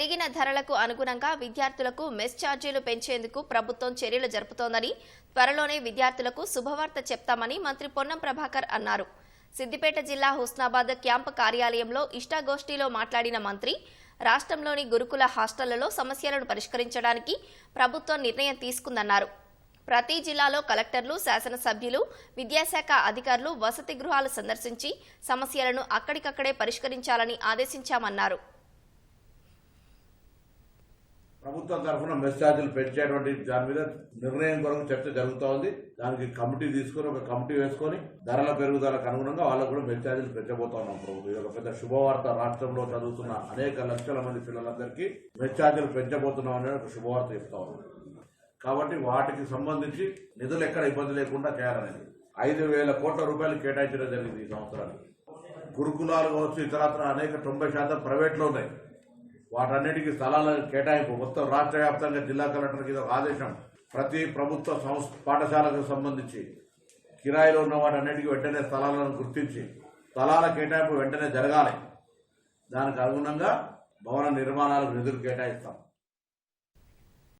పెరిగిన ధరలకు అనుగుణంగా విద్యార్థులకు మెస్ ఛార్జీలు పెంచేందుకు ప్రభుత్వం చర్యలు జరుపుతోందని త్వరలోనే విద్యార్థులకు శుభవార్త చెప్తామని మంత్రి పొన్నం ప్రభాకర్ అన్నారు. సిద్దిపేట జిల్లా హుస్నాబాద్ క్యాంపు కార్యాలయంలో ఇష్టాగోష్ఠిలో మాట్లాడిన మంత్రి రాష్ట్రంలోని గురుకుల హాస్టళ్ళలో సమస్యలను పరిష్కరించడానికి ప్రభుత్వం నిర్ణయం తీసుకుందన్నారు. ప్రతి జిల్లాలో కలెక్టర్లు శాసనసభ్యులు విద్యాశాఖ అధికారులు వసతి గృహాలు సందర్శించి సమస్యలను అక్కడికక్కడే పరిష్కరించాలని ఆదేశించామన్నారు. ప్రభుత్వం తరఫున మెస్ ఛార్జీలు పెంచేటువంటి దాని మీద నిర్ణయం కొరకు చర్చ జరుగుతూ ఉంది దానికి కమిటీ తీసుకొని ఒక కమిటీ వేసుకొని ధరల పెరుగుదలకు అనుగుణంగా వాళ్ళకు కూడా మెస్ ఛార్జీలు పెంచబోతా ఉన్నాం ప్రభుత్వం. ఇది ఒక పెద్ద శుభవార్త రాష్ట్రంలో చదువుతున్న అనేక లక్షల మంది పిల్లలందరికీ మెస్ ఛార్జీలు పెంచబోతున్నాం అనేది ఒక శుభవార్త చెప్తా ఉన్నాం. కాబట్టి వాటికి సంబంధించి నిధులు ఎక్కడ ఇబ్బంది లేకుండా చేయాలనేది ఐదు వేల కోట్ల రూపాయలు కేటాయించడం జరిగింది ఈ సంవత్సరానికి. గురుకులాలు కావచ్చు ఇతరత్ర అనేక తొంభై శాతం ప్రైవేట్లో ఉన్నాయి. వాటన్నిటికీ స్థలాల కేటాయింపు. మొత్తం రాష్ట్ర వ్యాప్తంగా జిల్లా కలెక్టర్కి ఇది ఒక ఆదేశం ప్రతి ప్రభుత్వ సంస్థ పాఠశాలకు సంబంధించి. కిరాయిలో ఉన్న వాటన్నిటికీ వెంటనే స్థలాలను గుర్తించి స్థలాల కేటాయింపు వెంటనే జరగాలి. దానికి అనుగుణంగా భవన నిర్మాణాలకు నిధులు కేటాయిస్తాం.